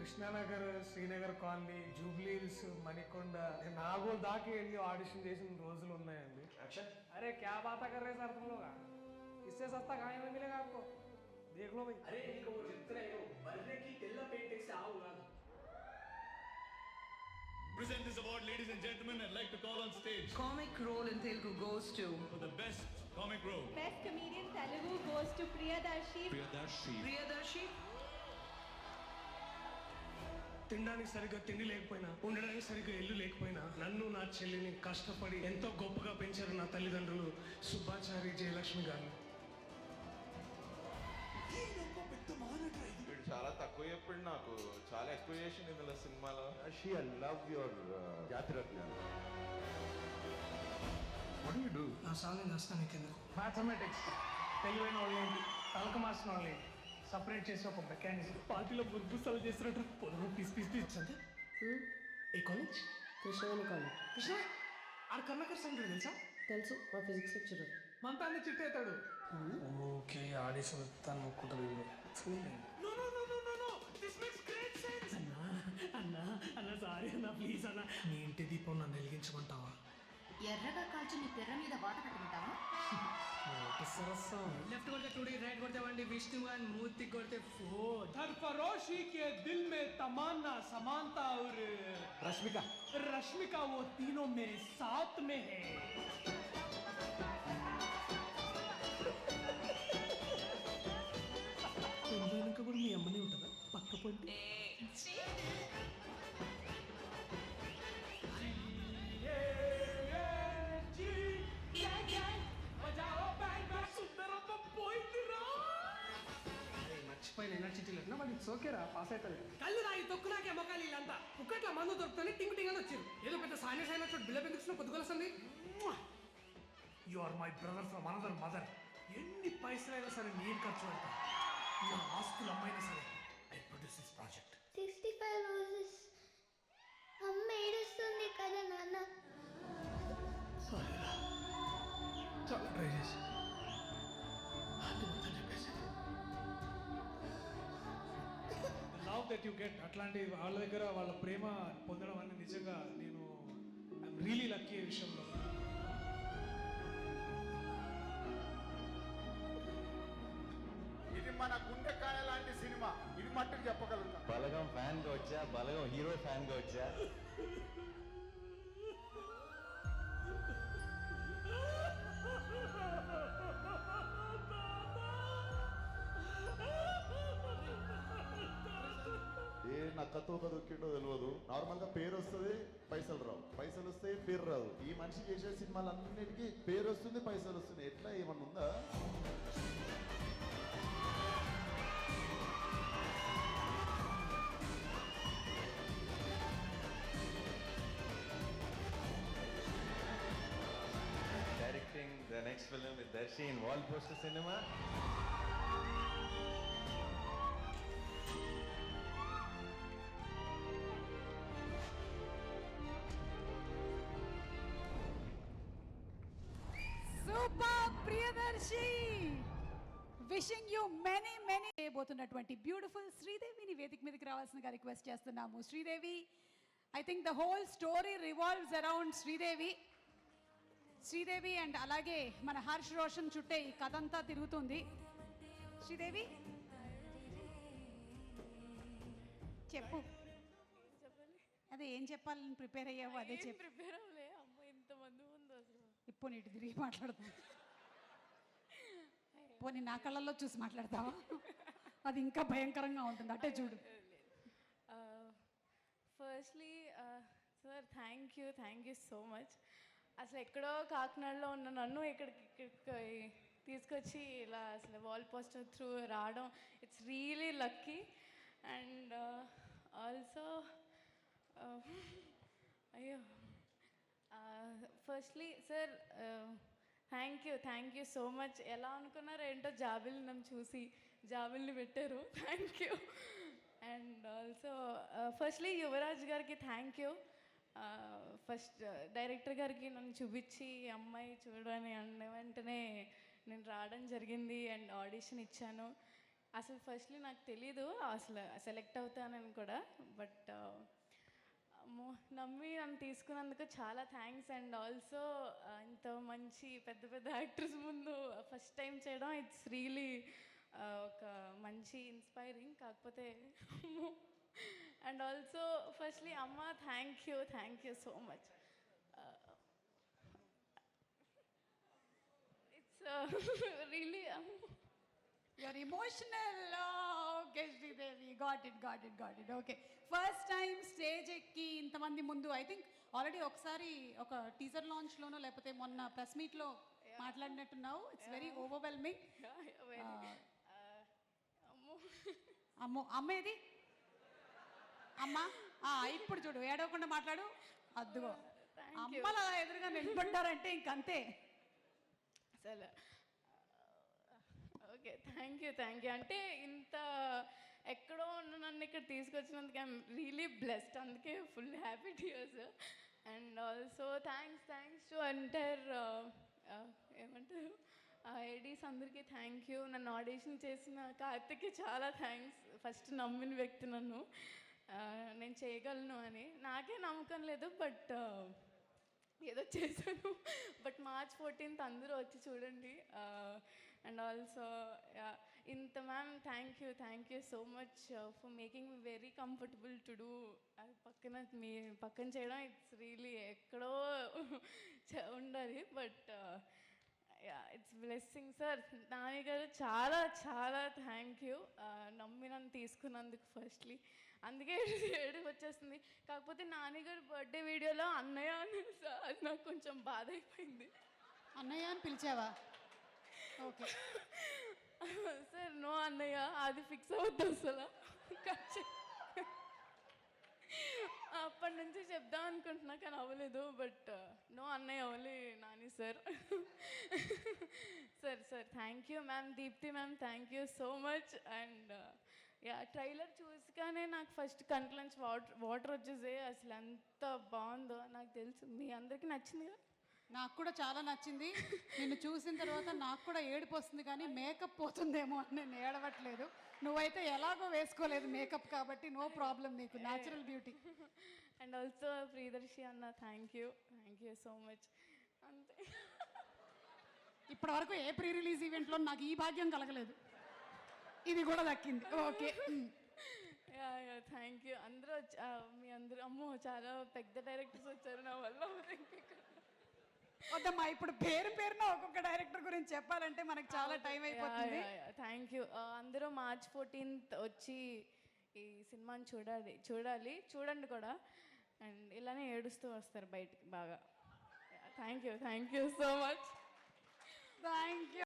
Krishna Nagar Srinagar colony Jubilee Hills Manikonda నేను నాగోల్ దాకా వెళ్ళి ఆడిషన్ చేసిన రోజులు ఉన్నాయండి एक्शन अरे क्या बात कर रहे सर तुम लोग इससे सस्ता कहाँ में मिलेगा आपको देख लो भाई అరే నీకు ఒకటి చెప్తున్నా ఇవ్వు. బర్రెకి తెల్ల పెయింట్ వేస్తే ఆవు కాదు Present this award, ladies and gentlemen. I'd like to call on stage Comic role in Telugu goes to for the best comic role. Best comedian Telugu goes to Priyadarshi. Priyadarshi. తినడానికి సరిగ్గా తిండి లేకపోయినా ఉండడానికి సరిగ్గా ఇల్లు లేకపోయినా నన్ను నా చెల్లిని కష్టపడి ఎంతో గొప్పగా పెంచారు నా తల్లిదండ్రులు సుబ్బాచారి జయలక్ష్మి గారు. వీడు చాలా తక్కువ చెప్పాడు నాకు. చాలా ఎక్స్పెక్టేషన్ ఇందులో సినిమాలో. She, I love your uh, Jatiratna. What do you do? నా సాధన చేస్తాను నీకెందుకు? మ్యాథమెటిక్స్ తెలివైన వాళ్ళేంటి? తలక మార్చిన వాళ్ళేంటి? సపరేట్ చేసి ఒక మెకానిజం. పార్టీలో బుర్బుసాలు చేసినట్టు. పొదలు పీస్ పీస్ పీస్. అంటే ఏ కాలేజ్ కృష్ణవేణి కాలేజ్ కృష్ణ ఆడ కర్ణాకర్ సెంటర్ తెలుసా? తెలుసు మా ఫిజిక్స్ లెక్చరర్ మంతా అన్ని చిట్టేతాడు ఓకే ఆడిషన్ తను మొక్కుంటుంది అన్నా అన్నా అన్న సారీ అన్న ప్లీజ్ అన్న. నీ ఇంటి దీపం నన్ను వెలిగించమంటావా? ఎర్రగా కాల్చి నీ తెర్ర మీద వాత పెట్టమంటావా సరస్సం లెఫ్ట్ కొడితే టూడి రైట్ కొడితే వండి విష్ణు అని మూర్తి కొడితే ఫోర్ सरफरोशी के दिल में तमन्ना समानता और రష్మిక रश्मिका वो तीनों मेरे साथ में है మర్చిపోయిన ఎనర్జిటీ లేదు బట్ ఇట్స్ ఓకే రా పాస్ అవుతుంది కళ్ళు రాయి తొక్కునాకే మొక్కలు వీళ్ళంతా. ఒక్కట్ల మందు దొరుకుతుంది టింగ్ టింగ్ అని వచ్చారు ఏదో పెద్ద సైనస్ అయినట్టు బిల్ల పెంచుకున్న you are my brother from another mother ఎన్ని పైసలైనా సరే నేను ఖర్చు పెడతా. నా ఆస్తులు అమ్మైనా సరే I produce this project sixty five roses అమ్మ ఏడుస్తుంది కదా నాన్న. సారీరా. చాలా ట్రై చేసి. దట్ యు గెట్ అట్లాంటి వాళ్ళ దగ్గర వాళ్ళ ప్రేమ పొందడం అనేది నిజంగా నేను ఐఎమ్ రియలీ లక్కీ ఈ విషయంలో. ఇది మన గుండెకాయ లాంటి సినిమా. ఇది మట్టుకు చెప్పగలుగుతా. బలగం ఫ్యాన్గా వచ్చా? బలగం హీరో ఫ్యాన్గా వచ్చా? నాకు నక్కతో దొక్కిండో తెలియదు నార్మల్గా పేరు వస్తుంది పైసలు రావు. పైసలు వస్తే పేరు రాదు. ఈ మనిషి చేసే సినిమాలన్నిటికీ పేరు వస్తుంది పైసలు వస్తుంది. ఎట్లా ఏమన్నా ఉందా? Directing the next film with Darshi in Wall Poster Cinema. Priyadarshi wishing you many many చేయబోతున్నటువంటి beautiful శ్రీదేవిని వేదిక మీదకి రావాల్సిందిగా రిక్వెస్ట్ చేస్తున్నాము. Sridevi I think the whole story revolves around Sridevi. Sridevi and అలాగే మన హర్ష్ రోషన్ చుట్టే ఈ కథ అంతా తిరుగుతుంది. శ్రీదేవి చెప్పు. అదే ఏం చెప్పాలని ప్రిపేర్ అయ్యావు? అదే చెప్పు. ప్రిపేర్ అవ్వలే. అమ్మ ఇంతమంది ఉంది అసలు. ఇప్పుడు ఇటు తిరిగి మాట్లాడతాం పోనీ నా కళ్ళల్లో చూసి మాట్లాడతావా? అది ఇంకా భయంకరంగా ఉంటుంది అటే చూడు. Firstly sir thank you thank you so much అసలు ఎక్కడో కాకినాడలో ఉన్న నన్ను ఇక్కడికి ఇక్కడికి తీసుకొచ్చి ఇలా అసలు వాల్ పోస్టర్ త్రూ రావడం it's really lucky and also అయ్యో. Uh, firstly sir thank you thank you so much ఎలా అనుకున్నారో ఏంటో జాబిల్ నన్ను చూసి జాబిల్ని పెట్టారు. Thank you and also firstly Yuvaraj గారికి థ్యాంక్ యూ ఫస్ట్ డైరెక్టర్ గారికి నన్ను చూపించి అమ్మాయి చూడని అన్న వెంటనే నేను రావడం జరిగింది అండ్ ఆడిషన్ ఇచ్చాను. అసలు ఫస్ట్లీ నాకు తెలీదు అసలు సెలెక్ట్ అవుతానని కూడా బట్ అమ్మో నమ్మి నన్ను తీసుకున్నందుకు చాలా థ్యాంక్స్ అండ్ ఆల్సో ఇంత మంచి పెద్ద పెద్ద యాక్టర్స్ ముందు ఫస్ట్ టైం చేయడం ఇట్స్ రియలీ ఒక మంచి ఇన్స్పైరింగ్ కాకపోతే అండ్ ఆల్సో ఫస్ట్లీ అమ్మ thank you thank you so much it's really Emotional. Oh, okay, Sridevi. Got it, got it, got it. Okay. First time stage ఎక్కి ఇంతమంది ముందు I think already ఒకసారి ఒక teaser లాంచ్లోనో లేకపోతే మొన్న ప్రెస్ మీట్లో మాట్లాడినట్టున్నావు. ఇట్స్ వెరీ ఓవర్వెల్మింగ్ అమ్మో. అమ్మో అమ్మేది అమ్మ? ఇప్పుడు చూడు ఏడవకుండా మాట్లాడు. అద్దుగో. అమ్మలు అలా ఎదురుగా నిలబడ్డారంటే ఇంకంతే. అసలు okay thank you thank you అంటే ఇంత ఎక్కడో ఉన్న నన్ను ఇక్కడ తీసుకొచ్చినందుకు ఐఎమ్ రియలీ బ్లెస్డ్ అందుకే full happy tears and also thanks thanks to entire ఏమంటారు? ఏడీస్ అందరికీ థ్యాంక్ యూ నన్ను ఆడిషన్ చేసిన కార్తిక్కి చాలా థ్యాంక్స్ ఫస్ట్ నమ్మిన వ్యక్తి నన్ను. నేను చేయగలను అని. నాకే నమ్మకం లేదు బట్ uh, ఏదో చేశాను. బట్ మార్చ్ ఫోర్టీన్త్ అందరూ వచ్చి చూడండి. అండ్ ఆల్సో ఇంత ma'am thank you thank you so much for making me very comfortable to do పక్కన మీ పక్కన చేయడం ఇట్స్ రియలీ ఎక్కడో ఉండాలి but it's blessing sir Nani గారు చాలా చాలా థ్యాంక్ యూ uh, నమ్మి నన్ను తీసుకున్నందుకు ఫస్ట్లీ అందుకే ఏడుపు వచ్చేస్తుంది. కాకపోతే నాన్నగారు బర్త్డే వీడియోలో అన్నయ్య అన్నారు సార్ నాకు కొంచెం బాధ అయిపోయింది. అన్నయ్య అని పిలిచావా? సార్ నో అన్నయ్య అది ఫిక్స్ అవుద్ది అసలు. అప్పటి నుంచి చెప్దాం అనుకుంటున్నా కానీ అవ్వలేదు బట్ uh, నో అన్నయ్య అవ్వలే Nani sir sir sir thank you ma'am Deepthi ma'am thank you so much and yeah trailer చూసిగానే నాకు ఫస్ట్ కంట్లోంచి వాటర్ వాటర్ వచ్చేసే అసలు ఎంత బాగుందో నాకు తెలుసు. మీ అందరికీ నచ్చింది కదా? నాకు కూడా చాలా నచ్చింది. నిన్ను చూసిన తర్వాత నాకు కూడా ఏడుపు వస్తుంది కానీ మేకప్ పోతుందేమో అని నేను ఏడవట్లేదు. నువ్వైతే ఎలాగో వేసుకోలేదు మేకప్ కాబట్టి నో ప్రాబ్లం నీకు natural beauty and also Priyadarshi అన్న thank you thank you so much అంతే. ఇప్పటి వరకు ఏ ప్రీ రిలీజ్ ఈవెంట్లో నాకు ఈ భాగ్యం కలగలేదు. ఇది కూడా దక్కింది. ఓకే. థ్యాంక్ యూ అందరూ మీ అందరూ అమ్మో చాలా పెద్ద డైరెక్టర్స్ వచ్చారు నా వల్ల. వద్దమ్మా ఇప్పుడు పేరు పేరున ఒక్కొక్క డైరెక్టర్ గురించి చెప్పాలంటే మనకు చాలా టైం అయిపోతుంది. Thank you. అందరూ మార్చ్ ఫోర్టీన్త్ వచ్చి ఈ సినిమాని చూడాలి చూడాలి చూడండి కూడా. అండ్ ఇలానే ఏడుస్తూ వస్తారు బయటికి బాగా. Thank you thank you so much thank you